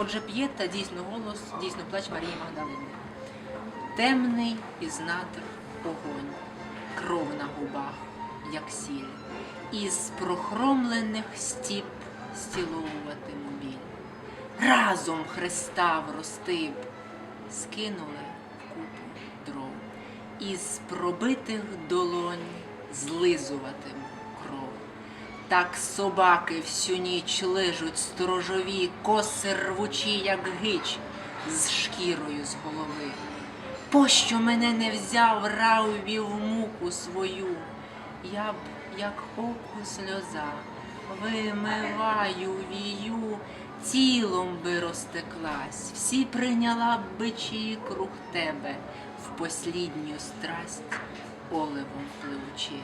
Отже, п'єта дійсно голос, дійсно плач Марії Магдалини. Темний із надр огонь, кров на губах, як сіль, із прохромлених стіп стіловуватиму біль. Разом Христа вростив, скинули в купу дров, із пробитих долонь злизуватиму. Так собаки всю ніч лижуть сторожові, коси рвучі, як гич, з шкірою з голови. Пощо мене не взяв равві в муку свою? Я б, як оку сльоза, вимиваю вію, тілом би розтеклась, всі прийняла б бичі круг тебе в послідню страсть, оливом пливучи.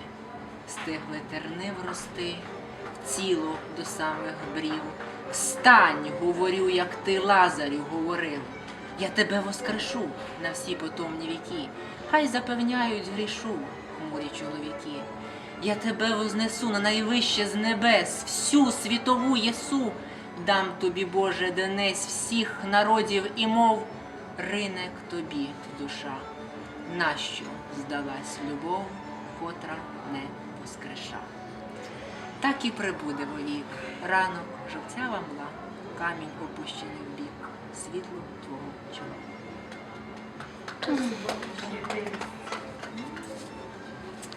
Стигли терни врости, в тіло до самих брів. Встань, говорю, як ти Лазарю говорив. Я тебе воскрешу на всі потомні віки, хай запевняють грішу, хмурі чоловіки. Я тебе вознесу на найвище з небес, всю світову єсу, дам тобі, Боже, денесь всіх народів і мов, рине к тобі душа. Нащо здалась любов, котра не воскреша? Так і прибуде вовік, ранок, жовтява мла, камінь опущений в бік, світло твого чола.